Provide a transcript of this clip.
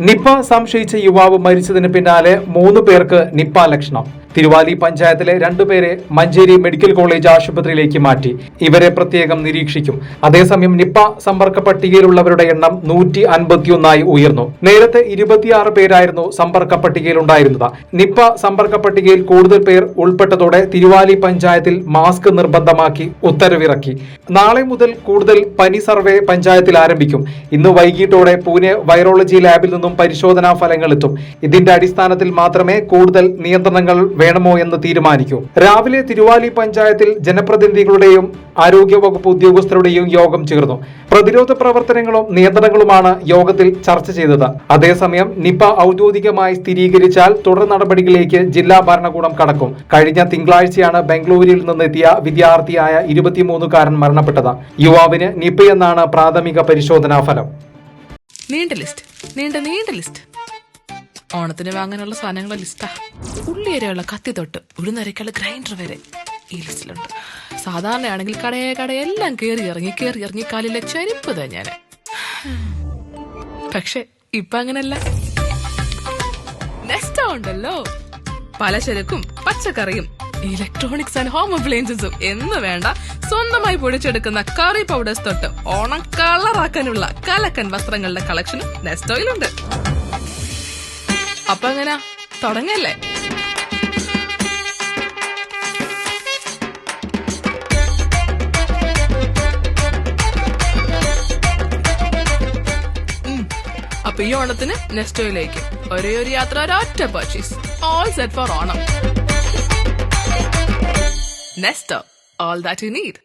Nipah സംശയിച്ച യുവാവ് മരിച്ചതിന് പിന്നാലെ മൂന്ന് പേർക്ക് നിപ്പ ലക്ഷണം. തിരുവാലി പഞ്ചായത്തിലെ രണ്ടുപേരെ മഞ്ചേരി മെഡിക്കൽ കോളേജ് ആശുപത്രിയിലേക്ക് മാറ്റി. ഇവരെ പ്രത്യേകം നിരീക്ഷിക്കും. അതേസമയം നിപ്പ സമ്പർക്ക പട്ടികയിലുള്ളവരുടെ എണ്ണം നൂറ്റി അൻപത്തിയൊന്നായി ഉയർന്നു. നേരത്തെ ഇരുപത്തിയാറ് പേരായിരുന്നു സമ്പർക്ക പട്ടികയിലുണ്ടായിരുന്നത്. നിപ്പ സമ്പർക്ക പട്ടികയിൽ കൂടുതൽ പേർ ഉൾപ്പെട്ടതോടെ തിരുവാലി പഞ്ചായത്തിൽ മാസ്ക് നിർബന്ധമാക്കി ഉത്തരവിറക്കി. നാളെ മുതൽ കൂടുതൽ പനി സർവേ പഞ്ചായത്തിൽ ആരംഭിക്കും. ഇന്ന് വൈകിട്ടോടെ പൂനെ വൈറോളജി ലാബിൽ നിന്നും പരിശോധനാ ഫലങ്ങൾ എത്തും. ഇതിന്റെ അടിസ്ഥാനത്തിൽ മാത്രമേ കൂടുതൽ നിയന്ത്രണങ്ങൾ വേണമോ എന്ന് തീരുമാനിക്കൂ. രാവിലെ തിരുവാലി പഞ്ചായത്തിൽ ജനപ്രതിനിധികളുടെയും ആരോഗ്യവകുപ്പ് ഉദ്യോഗസ്ഥരുടെയും യോഗം ചേർന്നു. പ്രതിരോധ പ്രവർത്തനങ്ങളും നിയന്ത്രണങ്ങളുമാണ് യോഗത്തിൽ ചർച്ച ചെയ്തത്. അതേസമയം നിപ ഔദ്യോഗികമായി സ്ഥിരീകരിച്ചാൽ തുടർ നടപടികളിലേക്ക് ജില്ലാ ഭരണകൂടം കടക്കും. കഴിഞ്ഞ തിങ്കളാഴ്ചയാണ് ബംഗളൂരുവിൽ നിന്നെത്തിയ വിദ്യാർത്ഥിയായ ഇരുപത്തിമൂന്നുകാരൻ മരണപ്പെട്ടത്. യുവാവിന് നിപയെന്നാണ് പ്രാഥമിക പരിശോധനാ ഫലം. നീണ്ട ലിസ്റ്റ്. നീണ്ട നീണ്ട ലിസ്റ്റ്. ഓണത്തിന് വാങ്ങാനുള്ള സാധനങ്ങളുടെ ലിസ്റ്റാ. ഉള്ളി വരെയുള്ള കത്തി തൊട്ട് ഉഴുന്നരയ്ക്കുള്ള ഗ്രൈൻഡർ വരെ ഈ ലിസ്റ്റിലുണ്ട്. സാധാരണയാണെങ്കിൽ കടയെ കടയെല്ലാം കയറി ഇറങ്ങി കയറി ഇറങ്ങി കാലിലെ ചെരുപ്പ് തന്നെ പക്ഷെ ഇപ്പൊ അങ്ങനല്ല. നെസ്റ്റ ഉണ്ടല്ലോ. പലചരക്കും പച്ചക്കറിയും ഇലക്ട്രോണിക്സ് ആൻഡ് ഹോം അപ്ലയൻസസും എന്ന് വേണ്ട സ്വന്തമായി പൊടിച്ചെടുക്കുന്ന കറി പൗഡേഴ്സ് തൊട്ട് ഓണം കളറാക്കാനുള്ള കലക്കൻ വസ്ത്രങ്ങളുടെ കളക്ഷനും നെസ്റ്റോയിലുണ്ട് അപ്പൊ എങ്ങനാ? തുടങ്ങല്ലേ? അപ്പൊ ഈ ഓണത്തിന് നെസ്റ്റോയിലേക്ക് ഒരേ ഒരു യാത്ര ഒരൊറ്റ purchase all set for Onam. Nesto all that you need